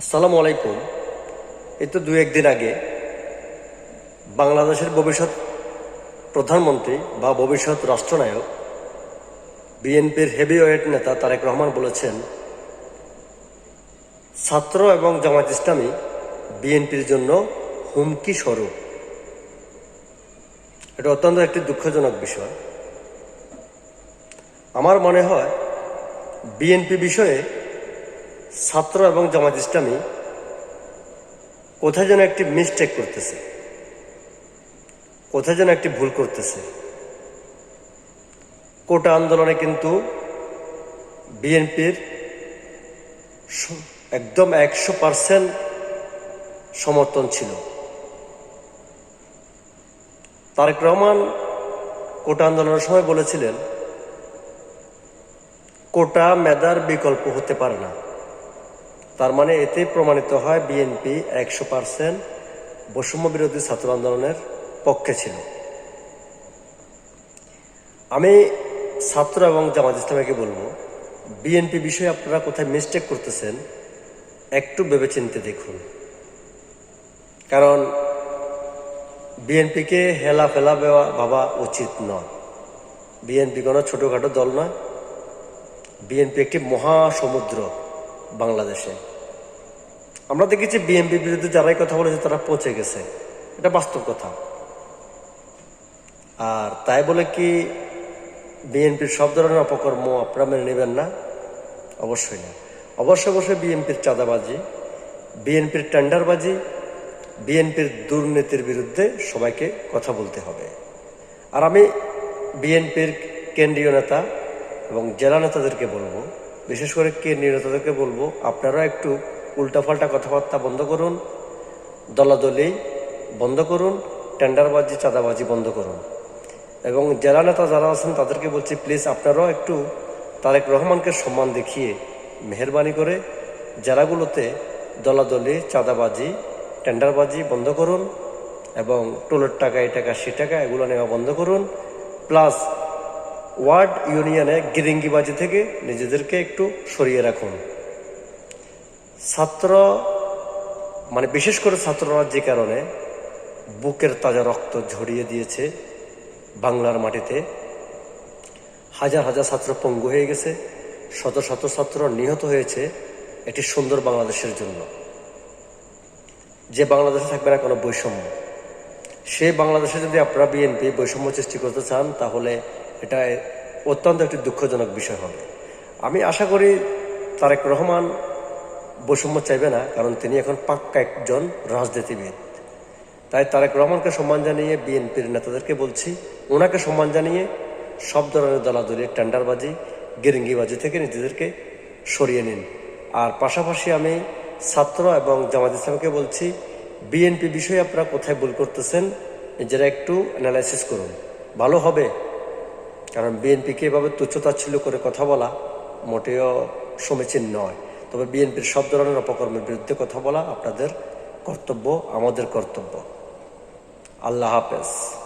আসসালামু আলাইকুম। এই তো দু একদিন আগে বাংলাদেশের ভবিষ্যৎ প্রধানমন্ত্রী বা ভবিষ্যৎ রাষ্ট্রনায়ক বিএনপির হেভিওয়েট নেতা তারেক রহমান বলেছেন, ছাত্র এবং জামাত ইসলামী বিএনপির জন্য হুমকি স্বরূপ। এটা অত্যন্ত একটি দুঃখজনক বিষয়। আমার মনে হয় বিএনপি বিষয়ে ছাত্র এবং জামাত ইসলামী কোথায় যেন একটি মিস্টেক করতেছে। কোথায় যেন একটি ভুল করতেছে। কোটা আন্দোলনে কিন্তু বিএনপির একদম একশো পার্সেন্ট সমর্থন ছিল। তারেক রহমান কোটা আন্দোলনের সময় বলেছিলেন, কোটা মেধার বিকল্প হতে পারে না। তার মানে এতে প্রমাণিত হয় বিএনপি একশো পার্সেন্ট বৈষম্য বিরোধী ছাত্র আন্দোলনের পক্ষে ছিল। আমি ছাত্র এবং জামাত ইসলামীকে বলব বিএনপি বিষয়ে আপনারা কোথায় মিস্টেক করতেছেন, একটু ভেবেচিন্তে দেখুন। কারণ বিএনপিকে হেলা ফেলা ভাবা উচিত নয়। বিএনপি কোনো ছোটোখাটো দল নয়। বিএনপি একটি মহাসমুদ্র বাংলাদেশে। আমরা দেখেছি বিএনপির বিরুদ্ধে যারাই কথা বলেছে, তারা পৌঁছে গেছে। এটা বাস্তব কথা। আর তাই বলে কি বিএনপির সব ধরনের অপকর্ম আপনারা মেনে নেবেন না? অবশ্যই না। অবশ্যই অবশ্যই বিএনপির চাঁদাবাজি বিএনপির টেন্ডারবাজি বিএনপির দুর্নীতির বিরুদ্ধে সবাইকে কথা বলতে হবে। আর আমি বিএনপির কেন্দ্রীয় নেতা এবং জেলা নেতাদেরকে বলব, বিশেষ করে কেন্দ্রীয় নেতাদেরকে বলব, আপনারা একটু উল্টাপাল্টা কথাবার্তা বন্ধ করুন, দলাদলি বন্ধ করুন, টেন্ডারবাজি, চাঁদাবাজি বন্ধ করুন। এবং জেলা নেতা যারা আছেন, তাদেরকে বলছি প্লিজ আপনারাও একটু তারেক রহমানকে সম্মান দেখিয়ে মেহরবানি করে জেলাগুলোতে দলাদলি, চাঁদাবাজি, টেন্ডারবাজি বন্ধ করুন এবং টোলের টাকা, এই টাকা সে টাকা, এগুলো নেওয়া বন্ধ করুন। প্লাস ওয়ার্ড ইউনিয়নে গিরিঙ্গিবাজি থেকে নিজেদেরকে একটু সরিয়ে রাখুন। ছাত্র মানে বিশেষ করে ছাত্ররা যে কারণে বুকের তাজা রক্ত ঝরিয়ে দিয়েছে বাংলার মাটিতে। হাজার হাজার ছাত্র পঙ্গু হয়ে গেছে, শত শত ছাত্র নিহত হয়েছে একটি সুন্দর বাংলাদেশের জন্য। যে বাংলাদেশে থাকবে না কোনো বৈষম্য। সেই বাংলাদেশে যদি আপনারা বিএনপি বৈষম্য সৃষ্টি করতে চান, তাহলে এটা অত্যন্ত একটি দুঃখজনক বিষয় হবে। আমি আশা করি তারেক রহমান বৈষম্য চাইবে না, কারণ তিনি এখন পাক্কা একজন রাজনীতিবিদ। তাই তারেক রহমানকে সম্মান জানিয়ে বিএনপির নেতাদেরকে বলছি, ওনাকে সম্মান জানিয়ে সব ধরনের দলাদলি টেন্ডারবাজি, গেরিঙ্গিবাজি থেকে নিজেদেরকে সরিয়ে নিন। আর পাশাপাশি আমি ছাত্র এবং জামাত ইসলামকে বলছি, বিএনপি বিষয়ে আপনারা কোথায় ভুল করতেছেন, নিজেরা একটু অ্যানালাইসিস করুন। ভালো হবে, কারণ বিএনপিকে এভাবে তুচ্ছতাচ্ছিল্য করে কথা বলা মোটেও সমীচীন নয়। তবে বিএনপির সব ধরনের অপকর্মের বিরুদ্ধে কথা বলা আপনাদের কর্তব্য আমাদের কর্তব্য। আল্লাহ হাফেজ।